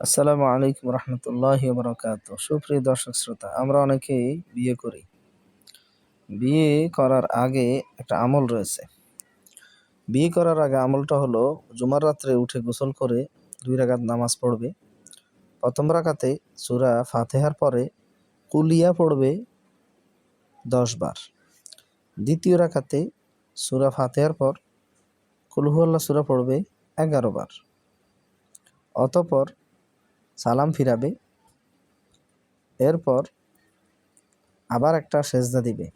আসসালামু আলাইকুম রহমতুল্লাহ বরকাত সুপ্রিয় দর্শক শ্রোতা, আমরা অনেকেই বিয়ে করি। বিয়ে করার আগে একটা আমল রয়েছে। বিয়ে করার আগে আমলটা হলো, জুমার রাত্রে উঠে গোসল করে দুই রাকাত নামাজ পড়বে। প্রথম রাকাতে সুরা ফাতেহার পরে কুলিয়া পড়বে দশ বার। দ্বিতীয় রাকাতে সুরা ফাতেহার পর কুলহুয়াল্লা সুরা পড়বে এগারো বার। অতপর সালাম ফিরাবে। এরপর আবার একটা সেজদা দিবে।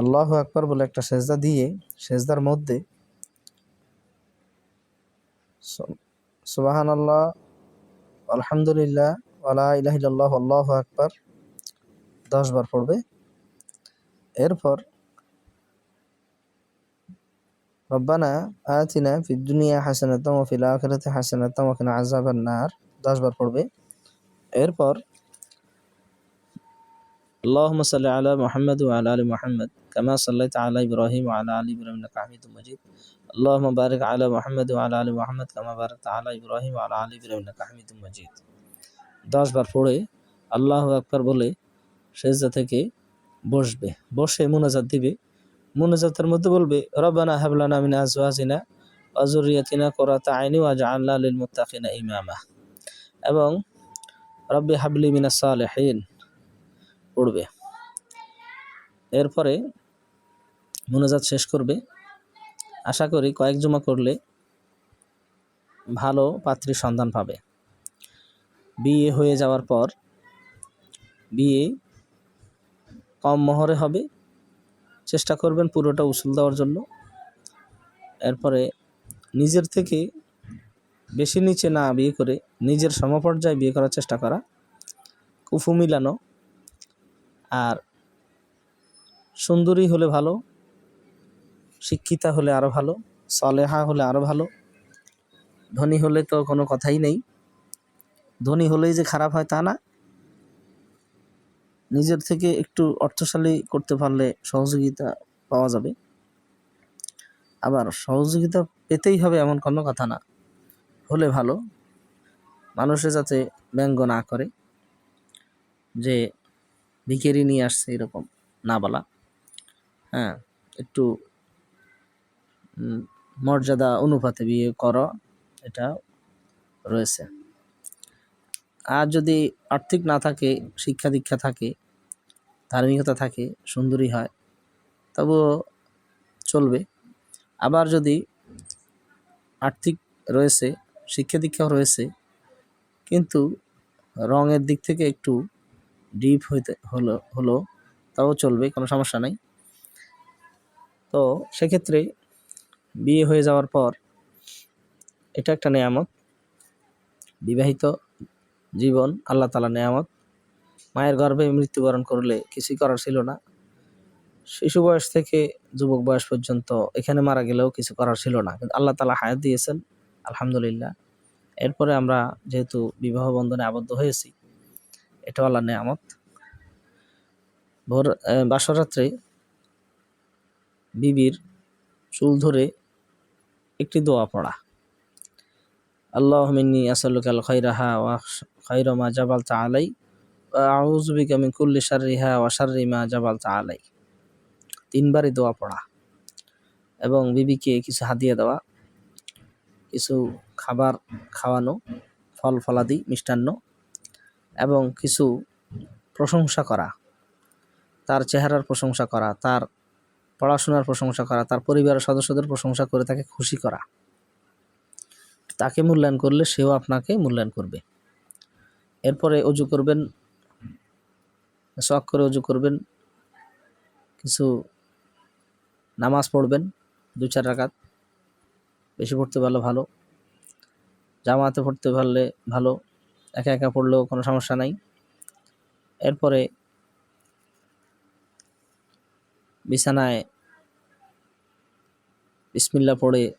আল্লাহ আকবর বলে একটা সেজদা দিয়ে সেজদার মধ্যে সুবাহান আল্লাহ আলহামদুলিল্লাহ আল্লাহ ইলাহিল্লাহ আল্লাহ আকবর দশবার পড়বে। এরপর রব্বানা আতিনা ফি দুনিয়া হাসানাতাম ও ফিল আখিরাতি হাসানাতাম ওয়া কিনা আযাবান নার। দশবার পড়বে। এরপর, আল্লাহুম্মা সাল্লি আলা মুহাম্মদ ওয়া আলা আলি মুহাম্মদ কামা সাল্লাইতা আলা ইব্রাহিম ওয়া আলা আলি ইব্রাহিম ইন্নাকা হামিদুম আল্লাহ আল্লাহুম্মা বারিক আলা মুহাম্মদ ওয়া আলা আলি মুহাম্মদ কামা বারাকতা আলা ইব্রাহিম ওয়া আলা আলি ইব্রাহিম ইন্নাকা মজিদ মাজিদ। দশবার পড়ে আল্লাহ আকবার বলে সেজদা থেকে বসবে। বসে মোনাজাত দিবে। মোনাজাতের মধ্যে বলবে রবানা হাবলানা মিন আজওয়াজিনা ওয়া যুররিয়াতিনা কুরাতা আইনি ওয়া আল্লাহ লিল মুত্তাকিনা ইমামা। এবং রব্বি হাবলি মিনাস সালিহিন পড়বে। এরপরে মুনাজাত শেষ করবে। আশা করি কয়েক জমা করলে ভালো পাত্রীর সন্ধান পাবে। বিয়ে হয়ে যাওয়ার পর বিয়ে কম মহরে হবে। চেষ্টা করবেন পুরোটা উসুল দেওয়ার জন্য। এরপরে নিজের থেকে বেশি নিচে না বিয়ে করে নিজের সমপর্যায়ে বিয়ে করার চেষ্টা করা। কুফু মিলানো। আর সুন্দরী হলে ভালো, শিক্ষিতা হলে আরও ভালো, সলেহা হলে আরও ভালো, ধনী হলে তো কোনো কথাই নেই। ধনী হলেই যে খারাপ হয় তা না। নিজের থেকে একটু অর্থশালী করতে পারলে সহযোগিতা পাওয়া যাবে। আবার সহযোগিতা পেতেই হবে এমন কোনো কথা না। হলে ভালো। মানুষে যাতে ব্যঙ্গ না করে, যে ভিকেরি নিয়ে আসছে এরকম না বলা। হ্যাঁ একটু মর্যাদা অনুপাতে বিয়ে করা, এটা রয়েছে। আর যদি আর্থিক না থাকে, শিক্ষা দীক্ষা থাকে, ধার্মিকতা থাকে, সুন্দরী হয়, তবুও চলবে। আবার যদি আর্থিক রয়েছে শিক্ষা দীক্ষাও রয়েছে, কিন্তু রঙের দিক থেকে একটু ডিপ হইতে হলো হলো, তাও চলবে, কোনো সমস্যা নাই। তো সেক্ষেত্রে বিয়ে হয়ে যাওয়ার পর এটা একটা নেয়ামত, বিবাহিত জীবন, আল্লাহ তালা নেয়ামত। মায়ের গর্ভে মৃত্যুবরণ করলে কিছুই করার ছিল না। শিশু বয়স থেকে যুবক বয়স পর্যন্ত এখানে মারা গেলেও কিছু করার ছিল না, কিন্তু আল্লাহ তালা হায়াত দিয়েছেন। আলহামদুলিল্লাহ। এরপরে আমরা যেহেতু বিবাহ বন্ধনে আবদ্ধ হয়েছি এটা আল্লাহ নেয়ামত। ভোর বাসরাত্রে বিবির চুল ধরে একটি দোয়া পড়া। আল্লাহ মিন্নি আসালুকাল খৈরাহা ওয়া খৈর মা জাবাল আলাই আউজবিকা মিন কুল্লি শাররিহা ওয়া শাররি মা জাবাল আলাই তিনবারই দোয়া পড়া এবং বিবিকে কিছু হাদিয়া দেওয়া। কিছু খাবার খাওয়ানো, ফল ফলাদি মিষ্টান্ন এবং কিছু প্রশংসা করা, তার চেহারার প্রশংসা করা, তার পড়াশোনার প্রশংসা করা, তার পরিবারের সদস্যদের প্রশংসা করে তাকে খুশি করা। তাকে মূল্যায়ন করলে সেও আপনাকে মূল্যায়ন করবে। এরপরে অজু করবেন, শখ করে অজু করবেন, কিছু নামাজ পড়বেন দু চার রাকাত। বেশি পড়তে পারলে ভালো। জামাতে পড়তে পারলে ভালো। একা একা পড়লেও কোনো সমস্যা নাই। এরপরে বিছানায় বিসমিল্লা পড়ে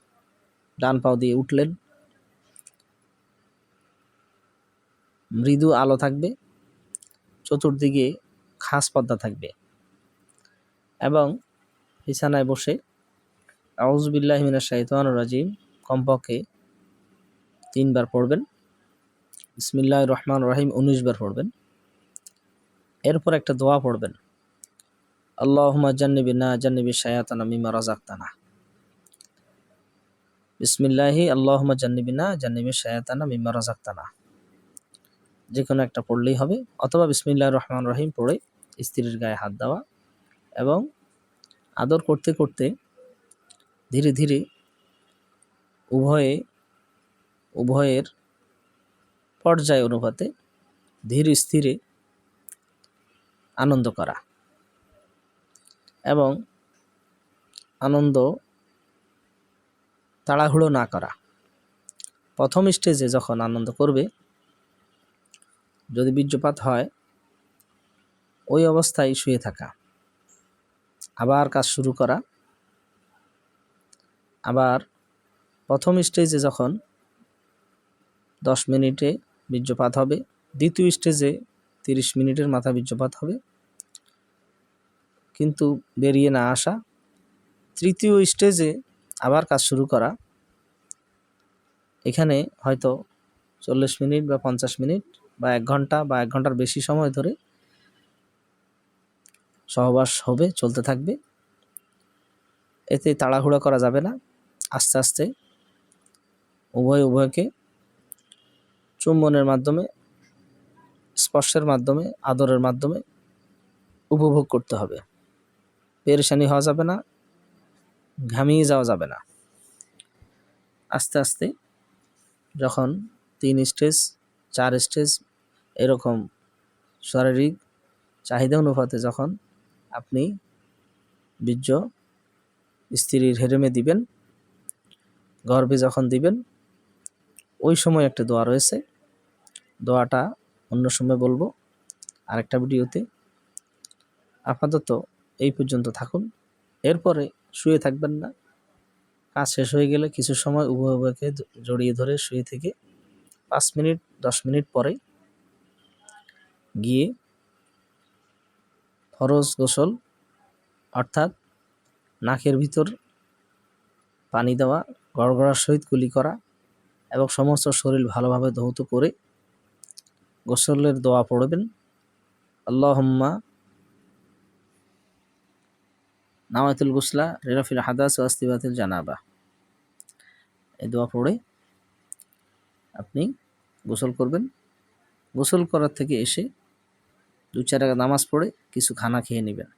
ডান পাও দিয়ে উঠলেন। মৃদু আলো থাকবে। চতুর্দিকে খাস পর্দা থাকবে। এবং বিছানায় বসে আউজবিল্লাহমিনা শাহিতান রাজিম। কমপক্ষে তিনবার পড়বেন। বিসমিল্লাহ রহমান রহিম, উনিশ বার পড়বেন। এরপর একটা দোয়া পড়বেন। আল্লাহুম্মা জান্নিবিনা জান্নিবি শায়াতানা মিমা রাযাকতানা। বিসমিল্লাহি, আল্লাহুম্মা জান্নিবিনা জান্নিবি শায়াতানা মিমা রাযাকতানা। যে কোনো একটা পড়লেই হবে। অথবা বিসমিল্লাহ রহমান রহিম পড়ে স্ত্রীর গায়ে হাত দেওয়া এবং আদর করতে করতে ধীরে ধীরে উভয়ে, উভয়ের পর্যায় অনুপাতে ধীর স্থিরে আনন্দ করা এবং আনন্দ তাড়াহুড়ো না করা। প্রথম স্টেজে যখন আনন্দ করবে, যদি বীর্যপাত হয়, ওই অবস্থায় শুয়ে থাকা। আবার কাজ শুরু করা আবার প্রথম স্টেজে যখন দশ মিনিটে বীর্যপাত হবে, দ্বিতীয় স্টেজে তিরিশ মিনিটের মাথা বীর্যপাত হবে। কিন্তু বেরিয়ে না আসা, তৃতীয় স্টেজে আবার কাজ শুরু করা। এখানে হয়তো চল্লিশ মিনিট বা পঞ্চাশ মিনিট বা এক ঘণ্টা বা এক ঘণ্টার বেশি সময় ধরে সহবাস হবে, চলতে থাকবে। এতে তাড়াহুড়া করা যাবে না। আস্তে আস্তে উভয় উভয়কে চুম্বনের মাধ্যমে, স্পর্শের মাধ্যমে, আদরের মাধ্যমে উপভোগ করতে হবে। পেরেশানি হওয়া যাবে না, ঘামিয়ে যাওয়া যাবে না। আস্তে আস্তে যখন তিন স্টেজ, চার স্টেজ এরকম শারীরিক চাহিদা অনুপাতে যখন আপনি বীর্য স্ত্রীর হেরেমে দিবেন গর্ভে যখন দিবেন, ওই সময় একটা দোয়া রয়েছে। দোয়াটা অন্য সময় বলব আরেকটা ভিডিওতে। আপাতত এই পর্যন্ত থাকুন। এরপরে শুয়ে থাকবেন না। কাজ শেষ হয়ে গেলে কিছু সময় উভয় উভয়কে জড়িয়ে ধরে শুয়ে থেকে পাঁচ মিনিট, দশ মিনিট পরে গিয়ে ফরজ গোসল, অর্থাৎ নাকের ভিতর পানি দেওয়া গড়গড়ার সহিত কুলি করা এবং সমস্ত শরীর ভালোভাবে ধৌত করে গোসলের দোয়া পড়বেন। আল্লাহম্মা নামাতুল গুসলা, রেরাফিল হাদাস আস্তিবাতিল জানাবা। এই দোয়া পড়ে আপনি গোসল করবেন। গোসল করার থেকে এসে দু চার নামাজ পড়ে কিছু খানা খেয়ে নেবেন।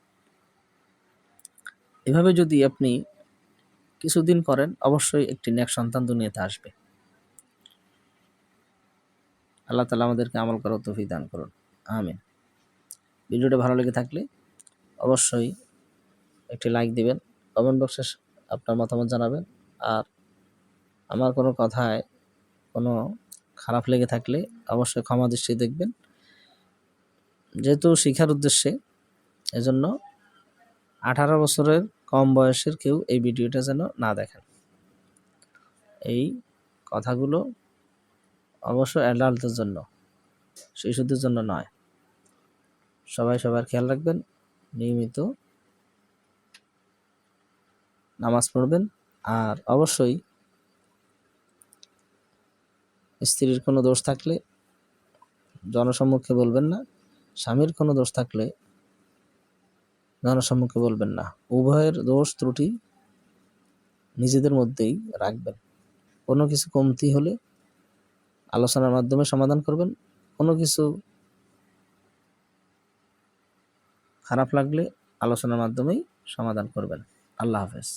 এভাবে যদি আপনি কিছুদিন করেন, অবশ্যই একটি নেক সন্তান দুনিয়াতে আসবে। আল্লাহ তালা আমাদেরকে আমল করার তৌফিক দান করুন। আমিন। ভিডিওটা ভালো লেগে থাকলে অবশ্যই একটি লাইক দিবেন, কমেন্ট বক্সে আপনার মতামত জানাবেন। আর আমার কোনো কথায় কোনো খারাপ লেগে থাকলে অবশ্যই ক্ষমা দৃষ্টি দেখবেন। যেহেতু শিখার উদ্দেশ্যে, এজন্য আঠারো বছরের কম বয়সের কেউ এই ভিডিওটা যেন না দেখেন। এই কথাগুলো অবশ্য অ্যাডাল্টদের জন্য, শিশুদের জন্য নয়। সবাই সবার খেয়াল রাখবেন, নিয়মিত নামাজ পড়বেন আর অবশ্যই স্ত্রীর কোনো দোষ থাকলে, জনসম্মুখে বলবেন না, স্বামীর কোনো দোষ থাকলে জনসম্মুখে বলবেন না। উভয়ের দোষ ত্রুটি নিজেদের মধ্যেই রাখবেন। কোনো কিছু কমতি হলে আলোচনার মাধ্যমে সমাধান করবেন। কোনো কিছু খারাপ লাগলে আলোচনার মাধ্যমেই সমাধান করবেন। আল্লাহ হাফেজ।